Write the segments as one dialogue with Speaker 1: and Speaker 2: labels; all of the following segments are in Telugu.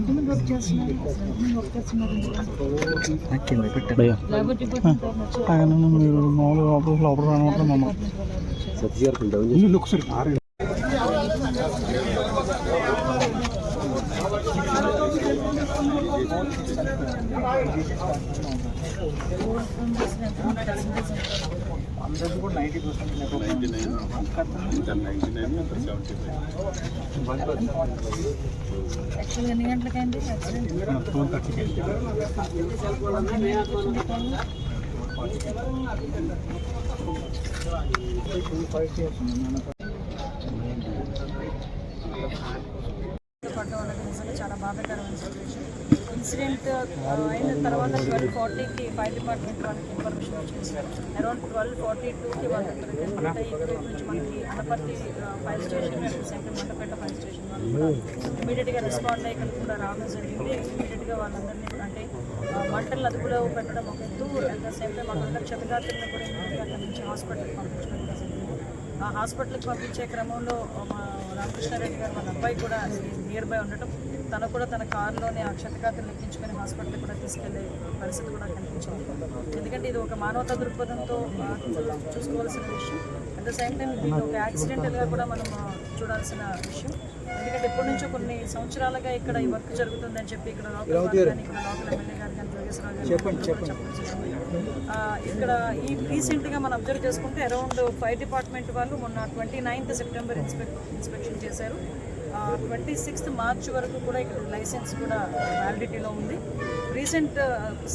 Speaker 1: ఎంతమంది వర్క్ చేస్తున్నారు అసలు ఎంతమంది వర్క్ చేస్తున్నారు ఇందులో?
Speaker 2: కింద పెట్టా
Speaker 1: లేబర్ డిపార్ట్మెంట్ వాళ్ళు వచ్చారు.
Speaker 2: ఆయన మీరు మామూలుగా లోపల లోపల రానప్పుడు మమ్మ
Speaker 1: డిపార్ట్మెంట్ వాళ్ళు వచ్చారు. ఎన్ని గంటలకైంది పడ్డం అనేది నిజంగా చాలా బాధాకరమైన సిచ్యువేషన్ ఇన్సిడెంట్ అయిన తర్వాత ట్వెల్వ్ ఫార్టీకి ఫైర్ డిపార్ట్మెంట్ వాళ్ళకి ఇన్ఫర్మేషన్ వచ్చింది అరౌండ్ ట్వెల్వ్ ఫార్టీ టూకి వాళ్ళు అంటే నుంచి మనకి Anaparthi fire station centre Mandapeta fire station వాళ్ళు కూడా ఇమీడియట్గా రెస్పాండ్ అయ్యి కూడా రావడం జరిగింది. ఇమీడియట్గా వాళ్ళందరినీ అంటే మంటలు అదుపులో పెట్టడం ఒక ఎత్తు అట్ ద సేమ్ టైం అక్కడ క్షతగాత్రులను కూడా ఇమీడియట్గా అక్కడ నుంచి హాస్పిటల్కి పంపించడం జరిగింది. ఆ హాస్పిటల్కి పంపించే క్రమంలో మా రామకృష్ణారెడ్డి గారు వాళ్ళ అబ్బాయి కూడా నియర్ బై ఉండటం. తను కూడా తన కారులోనే ఆ క్షతగాత్రులు ఎక్కించుకొని హాస్పిటల్కి కూడా తీసుకెళ్ళే పరిస్థితి కూడా కనిపించింది. ఎందుకంటే ఇది ఒక మానవతా దృక్పథంతో చూసుకోవాల్సిన విషయం. అట్ ద సేమ్ టైం ఇది ఒక యాక్సిడెంటల్గా కూడా మనం చూడాల్సిన విషయం. ఎందుకంటే ఎప్పటి నుంచో కొన్ని సంవత్సరాలుగా ఇక్కడ ఈ వర్క్ జరుగుతుందని చెప్పి ఇక్కడ లోకల్ ఇక్కడ లోకల్ ఎమ్మెల్యే గారు కానీ జోగేశ్వరరావు గారు చెప్పండి చెప్పండి. ఇక్కడ ఈ రీసెంట్గా మనం అబ్జర్వ్ చేసుకుంటే అరౌండ్ ఫైర్ డిపార్ట్మెంట్ వాళ్ళు మొన్న twenty ninth September inspect inspection చేశారు. ట్వంటీ సిక్స్త్ మార్చ్ వరకు కూడా ఇక్కడ లైసెన్స్ కూడా వ్యాలిడిటీలో ఉంది. రీసెంట్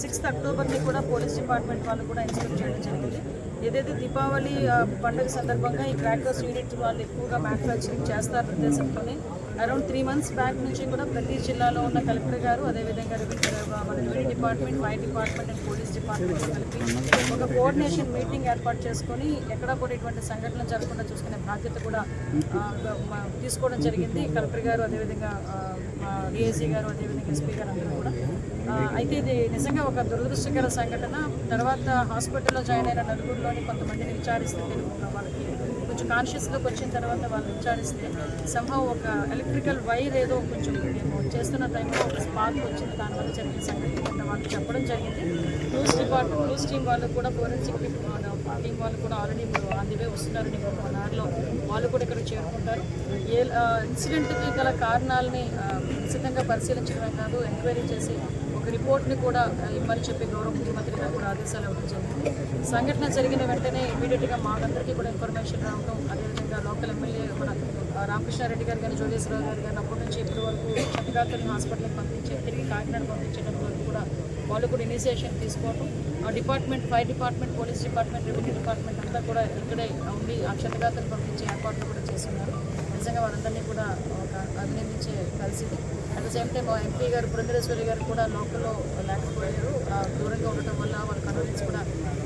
Speaker 1: సిక్స్త్ అక్టోబర్ని కూడా పోలీస్ డిపార్ట్మెంట్ వాళ్ళు కూడా ఇన్స్పెక్ట్ చేయడం జరిగింది. ఏదైతే దీపావళి పండుగ సందర్భంగా ఈ క్రాకర్స్ యూనిట్ వాళ్ళు ఎక్కువగా మ్యానుఫ్యాక్చరింగ్ చేస్తారు ఉద్దేశంతోనే అరౌండ్ త్రీ మంత్స్ బ్యాక్ నుంచి కూడా ప్రతి జిల్లాలో ఉన్న కలెక్టర్ గారు అదేవిధంగా రెవెన్యూ మన revenue department fire department and police department కలిపి ఒక కోఆర్డినేషన్ మీటింగ్ ఏర్పాటు చేసుకొని ఎక్కడ కూడా ఇటువంటి సంఘటనలు జరగకుండా చూసుకునే బాధ్యత కూడా తీసుకోవడం జరిగింది. కలెక్టర్ గారు అదేవిధంగా డిఐసీ గారు అదేవిధంగా ఎస్పీ గారు అందరూ కూడా. అయితే ఇది నిజంగా ఒక దురదృష్టకర సంఘటన. తర్వాత హాస్పిటల్లో జాయిన్ అయిన నలుగురిలోని కొంతమందిని విచారిస్తే తెలుగు వాళ్ళకి కొంచెం కాన్షియస్లోకి వచ్చిన తర్వాత వాళ్ళు విచారిస్తే సంభవం ఒక ఎలక్ట్రికల్ వైర్ ఏదో కొంచెం మేము చేస్తున్న టైంలో ఒక స్పార్క్ వచ్చింది. దానివల్ల జరిగిన సంఘటన కింద వాళ్ళు చెప్పడం జరిగింది. న్యూస్ డిపార్ట్మెంట్ న్యూస్ టీం వాళ్ళు కూడా ఫోరెన్సిక్ టీం వాళ్ళు కూడా ఆల్రెడీ అందువే వస్తున్నారని ఒక వన్ అవర్లో వాళ్ళు కూడా ఇక్కడ చేరుకుంటారు. ఏ ఇన్సిడెంట్కి గల కారణాలని ఆ, నిశ్చితంగా పరిశీలించడమే కాదు ఎంక్వైరీ చేసి రిపోర్ట్ని కూడా ఆ, ఇవ్వని చెప్పి గౌరవ ముఖ్యమంత్రి గారు కూడా ఆదేశాలు ఇవ్వడం జరిగింది. సంఘటన జరిగిన వెంటనే ఇమీడియట్గా మాకందరికీ కూడా ఇన్ఫర్మేషన్ రావడం అదేవిధంగా లోకల్ ఎమ్మెల్యే మన రామకృష్ణారెడ్డి గారు కానీ జోగేశ్వరరావు గారు కానీ అప్పటి నుంచి ఇప్పటి వరకు క్షతగాతులను హాస్పిటల్కి పంపించి తిరిగి కాకినాడ పంపించడం వరకు కూడా వాళ్ళు కూడా ఇనిషియేషన్ తీసుకోవడం ఆ department fire department police department revenue department అంతా కూడా ఇక్కడే ఉండి ఆ క్షతగాతులు పంపించే ఏర్పాట్లు కూడా చేస్తున్నారు. నిజంగా వాళ్ళందరినీ కూడా ఒక అభినందించే పరిస్థితి. At the same time MP garu Purandeswari garu కూడా లోకల్లో లేకపోయారు. దూరంగా ఉండటం వల్ల వాళ్ళ కన్వీన్స్ కూడా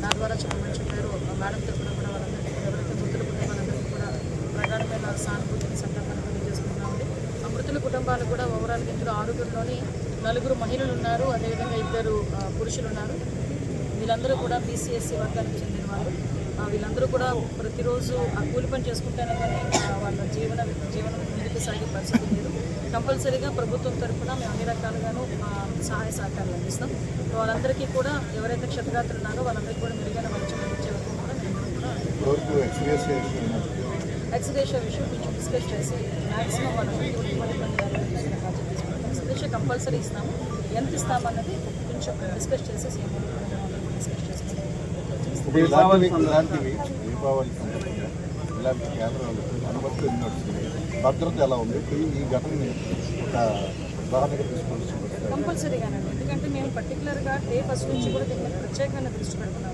Speaker 1: నా ద్వారా చెప్పమని చెప్పారు. మేడం తరఫున కూడా వాళ్ళందరికీ ఎవరైతే మృతులు కుటుంబాలందరికీ కూడా ప్రగాఢమైన సానుభూతిని సందర్భంగా ఉంది ఆ మృతుల కుటుంబాలు కూడా ఓవరాల్ ఇందులో ఆరుగురిలోని నలుగురు మహిళలు ఉన్నారు. అదేవిధంగా ఇద్దరు పురుషులు ఉన్నారు. వీళ్ళందరూ కూడా బీసీఎస్సీ వర్గానికి చెందిన వాళ్ళు. వీళ్ళందరూ కూడా ప్రతిరోజు ఆ కూలి పని చేసుకుంటేనే కానీ వాళ్ళ జీవన జీవనం ముందుకు సాగే పరిస్థితి లేదు. కంపల్సరీగా ప్రభుత్వం తరఫున మేము అన్ని రకాలుగాను సహాయ సహకారాలు అందిస్తాం. వాళ్ళందరికీ కూడా ఎవరైతే క్షతగాత్రులు ఉన్నారో వాళ్ళందరికీ కూడా మెరుగైన వైద్యం అందించే వరకు కూడా మేము కూడా
Speaker 3: వరకు ఎక్స్పీరియన్స్
Speaker 1: ఎక్స్గ్రేషియా విషయం కొంచెం డిస్కస్ చేసి మ్యాక్సిమం వాళ్ళకి ఇబ్బంది ఎక్స్గ్రేషియా కంపల్సరీ ఇస్తాము. ఎంత ఇస్తామన్నది కొంచెం డిస్కస్ చేసి చేస్తాము
Speaker 3: ఇలాంటివి ఇలాంటివి దీపావళి సందర్భంగా ఇలాంటి కేంద్రాలు అనుమతులు ఎన్ని వస్తున్నాయి భద్రత ఎలా ఉంది? ఈ- ఈ ఘటనని ఒక ఉదాహరణగా తీసుకోవాల్సి వస్తుంది.
Speaker 1: కంపల్సరీగానండి ఎందుకంటే మేము పర్టికులర్గా డే ఫస్ట్ నుంచి కూడా దీని మీద ప్రత్యేకమైన దృష్టి పెడుతున్నాము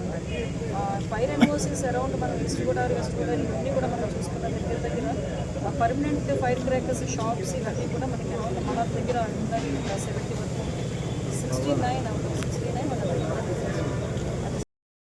Speaker 1: ఫైర్ ఎంఓసీస్ అరౌండ్ మనం ఈస్ట్ గోదావరి వెస్ట్ గోదావరి ఇవన్నీ కూడా మనం చూసుకున్న దగ్గర దగ్గర పర్మనెంట్ ఫైర్ క్రాకర్స్ షాప్స్ ఇవన్నీ కూడా మనకి మన దగ్గర ఉన్నాయి సెవెంటీ వరకు సిక్స్టీ నైన్